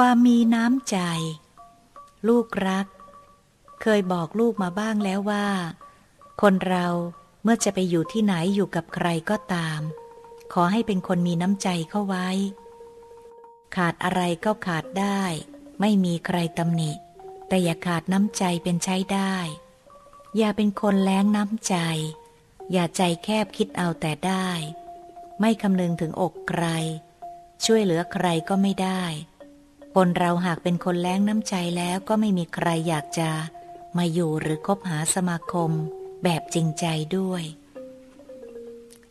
ความมีน้ำใจ ลูกรัก เคยบอกลูกมาบ้างแล้วว่า คนเราเมื่อจะไปอยู่ที่ไหนอยู่กับใครก็ตาม ขอให้เป็นคนมีน้ำใจเข้าไว้ ขาดอะไรก็ขาดได้ ไม่มีใครตำหนิ แต่อย่าขาดน้ำใจเป็นใช้ได้ อย่าเป็นคนแล้งน้ำใจ อย่าใจแคบคิดเอาแต่ได้ ไม่คำนึงถึงอกใคร ช่วยเหลือใครก็ไม่ได้ คนเราหากเป็นคนแล้งน้ำใจแล้วก็ไม่มีใครอยากจะมาอยู่หรือคบหาสมาคมแบบจริงใจด้วย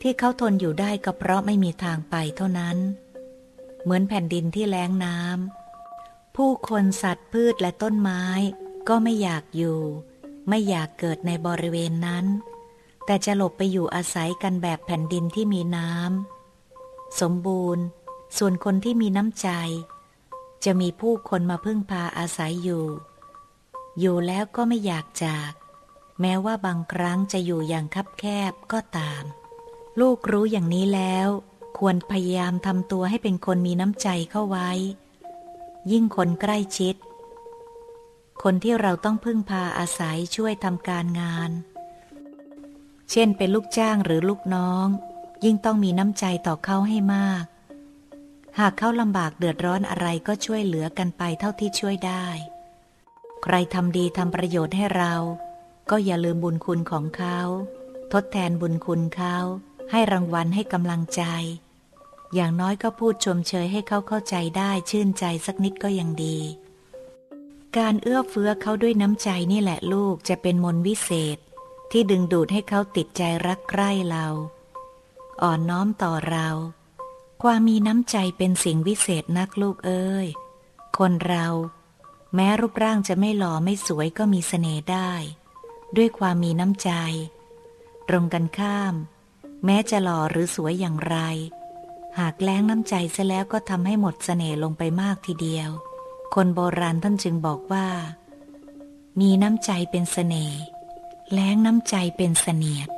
ที่เขาทนอยู่ได้ก็เพราะไม่มีทางไปเท่านั้น เหมือนแผ่นดินที่แล้งน้ำผู้คนสัตว์พืชและต้นไม้ ก็ไม่อยากอยู่ ไม่อยากเกิดในบริเวณนั้น แต่จะหลบไปอยู่อาศัยกันแบบแผ่นดินที่มีน้ำสมบูรณ์ ส่วนคนที่มีน้ำใจ จะมีผู้คนมาพึ่งพาอาศัยอยู่ อยู่แล้วก็ไม่อยากจาก แม้ว่าบางครั้งจะอยู่อย่างคับแคบก็ตาม ลูกรู้อย่างนี้แล้ว ควรพยายามทำตัวให้เป็นคนมีน้ำใจเข้าไว้ ยิ่งคนใกล้ชิด คนที่เราต้องพึ่งพาอาศัยช่วยทำการงาน เช่นเป็นลูกจ้างหรือลูกน้อง ยิ่งต้องมีน้ำใจต่อเขาให้มาก หากเขาลำบากเดือดร้อนอะไรก็ช่วยเหลือกันไปเท่าที่ช่วยได้ ใครทำดีทำประโยชน์ให้เรา ก็อย่าลืมบุญคุณของเขา ทดแทนบุญคุณเขา ให้รางวัลให้กำลังใจ อย่างน้อยก็พูดชมเชยให้เขาเข้าใจได้ชื่นใจสักนิดก็ยังดี การเอื้อเฟื้อเขาด้วยน้ำใจนี่แหละลูกจะเป็นมนวิเศษ ที่ดึงดูดให้เขาติดใจรักใคร่เรา อ่อนน้อมต่อเรา ความมีน้ำใจเป็นสิ่งวิเศษนักลูกเอ้ย คนเรา แม้รูปร่างจะไม่หล่อไม่สวยก็มีเสน่ห์ได้ ด้วยความมีน้ำใจ ตรงกันข้าม แม้จะหล่อหรือสวยอย่างไร หากแล้งน้ำใจซะแล้วก็ทำให้หมดเสน่ห์ลงไปมากทีเดียว คนโบราณท่านจึงบอกว่า มีน้ำใจเป็นเสน่ห์แล้งน้ำใจเป็นเสนียด